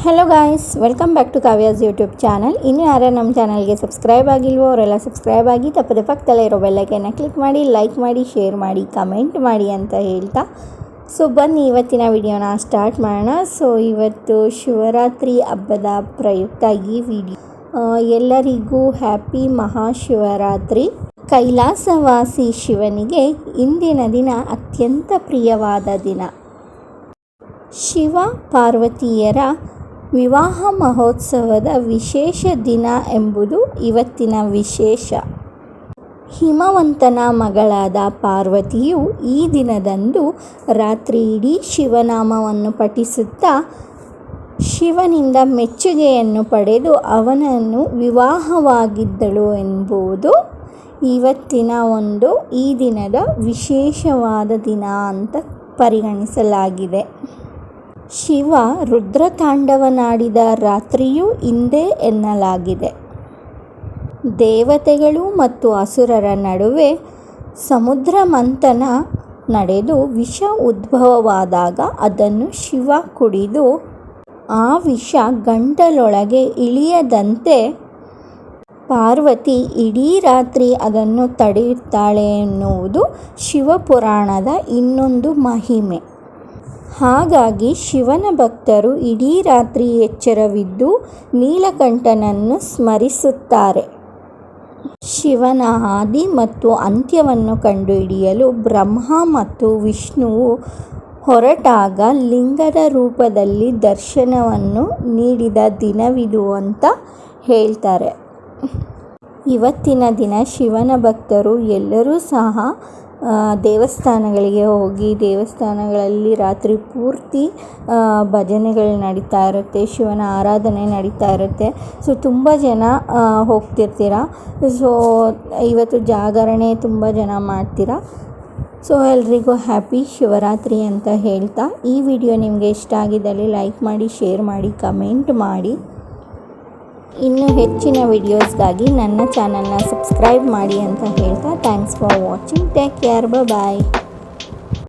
Hello guys welcome back to Kavya's YouTube channel ಇನ್ನು ಯಾರು ನಮ್ಮ ಚಾನಲ್ಗೆ ಸಬ್ಸ್ಕ್ರೈಬ್ ಆಗಿಲ್ವೋ, ಅವರೆಲ್ಲ ಸಬ್ಸ್ಕ್ರೈಬ್ ಆಗಿ ತಪ್ಪದೆ ಪಕ್ಕದಲ್ಲೇ ಇರೋ ಬೆಲ್ಲೈಕನ್ನ ಕ್ಲಿಕ್ ಮಾಡಿ ಲೈಕ್ ಮಾಡಿ ಶೇರ್ ಮಾಡಿ ಕಮೆಂಟ್ ಮಾಡಿ ಅಂತ ಹೇಳ್ತಾ. ಸೊ ಬನ್ನಿ, ಇವತ್ತಿನ ವಿಡಿಯೋನ ಸ್ಟಾರ್ಟ್ ಮಾಡೋಣ. ಸೊ ಇವತ್ತು ಶಿವರಾತ್ರಿ ಹಬ್ಬದ ಪ್ರಯುಕ್ತ ಈ ವಿಡಿಯೋ. ಎಲ್ಲರಿಗೂ ಹ್ಯಾಪಿ ಮಹಾಶಿವರಾತ್ರಿ. ಕೈಲಾಸವಾಸಿ ಶಿವನಿಗೆ ಇಂದಿನ ದಿನ ಅತ್ಯಂತ ಪ್ರಿಯವಾದ ದಿನ. ಶಿವ ಪಾರ್ವತಿಯರ ವಿವಾಹ ಮಹೋತ್ಸವದ ವಿಶೇಷ ದಿನ ಎಂಬುದು ಇವತ್ತಿನ ವಿಶೇಷ. ಹಿಮವಂತನ ಮಗಳಾದ ಪಾರ್ವತಿಯು ಈ ದಿನದಂದು ರಾತ್ರಿ ಇಡೀ ಶಿವನಾಮವನ್ನು ಪಠಿಸುತ್ತಾ ಶಿವನಿಂದ ಮೆಚ್ಚುಗೆಯನ್ನು ಪಡೆದು ಅವನನ್ನು ವಿವಾಹವಾಗಿದ್ದಳು ಎಂಬುದು ಇವತ್ತಿನ ಒಂದು ಈ ದಿನದ ವಿಶೇಷವಾದ ದಿನ ಅಂತ ಪರಿಗಣಿಸಲಾಗಿದೆ. ಶಿವ ರುದ್ರತಾಂಡವನಾಡಿದ ರಾತ್ರಿಯೂ ಇಂದೇ ಎನ್ನಲಾಗಿದೆ. ದೇವತೆಗಳು ಮತ್ತು ಅಸುರರ ನಡುವೆ ಸಮುದ್ರ ಮಂಥನ ನಡೆದು ವಿಷ ಉದ್ಭವವಾದಾಗ ಅದನ್ನು ಶಿವ ಕುಡಿದು ಆ ವಿಷ ಗಂಟಲೊಳಗೆ ಇಳಿಯದಂತೆ ಪಾರ್ವತಿ ಇಡೀ ರಾತ್ರಿ ಅದನ್ನು ತಡೆಯುತ್ತಾಳೆ ಎನ್ನುವುದು ಶಿವಪುರಾಣದ ಇನ್ನೊಂದು ಮಹಿಮೆ. ಹಾಗಾಗಿ ಶಿವನ ಭಕ್ತರು ಇಡೀ ರಾತ್ರಿ ಎಚ್ಚರವಿದ್ದು ನೀಲಕಂಠನನ್ನು ಸ್ಮರಿಸುತ್ತಾರೆ. ಶಿವನ ಆದಿ ಮತ್ತು ಅಂತ್ಯವನ್ನು ಕಂಡುಹಿಡಿಯಲು ಬ್ರಹ್ಮ ಮತ್ತು ವಿಷ್ಣುವು ಹೊರಟಾಗ ಲಿಂಗದ ರೂಪದಲ್ಲಿ ದರ್ಶನವನ್ನು ನೀಡಿದ ದಿನವಿದು ಅಂತ ಹೇಳ್ತಾರೆ. ಇವತ್ತಿನ ದಿನ ಶಿವನ ಭಕ್ತರು ಎಲ್ಲರೂ ಸಹ ದೇವಸ್ಥಾನಗಳಿಗೆ ಹೋಗಿ ದೇವಸ್ಥಾನಗಳಲ್ಲಿ ರಾತ್ರಿ ಪೂರ್ತಿ ಭಜನೆಗಳು ನಡೀತಾ ಇರುತ್ತೆ, ಶಿವನ ಆರಾಧನೆ ನಡೀತಾ ಇರುತ್ತೆ. ಸೊ ತುಂಬ ಜನ ಹೋಗ್ತಿರ್ತೀರ? ಸೊ ಇವತ್ತು ಜಾಗರಣೆ ತುಂಬ ಜನ ಮಾಡ್ತೀರ? ಸೊ ಎಲ್ರಿಗೂ ಹ್ಯಾಪಿ ಶಿವರಾತ್ರಿ ಅಂತ ಹೇಳ್ತಾ, ಈ ವಿಡಿಯೋ ನಿಮಗೆ ಇಷ್ಟ ಆಗಿದ್ದಲ್ಲಿ ಲೈಕ್ ಮಾಡಿ ಶೇರ್ ಮಾಡಿ ಕಮೆಂಟ್ ಮಾಡಿ. ಇನ್ನು ಹೆಚ್ಚಿನ ವಿಡಿಯೋಸ್ಗಾಗಿ ನನ್ನ ಚಾನಲ್ನ ಸಬ್ಸ್ಕ್ರೈಬ್ ಮಾಡಿ ಅಂತ ಹೇಳ್ತಾ thanks for watching take care bye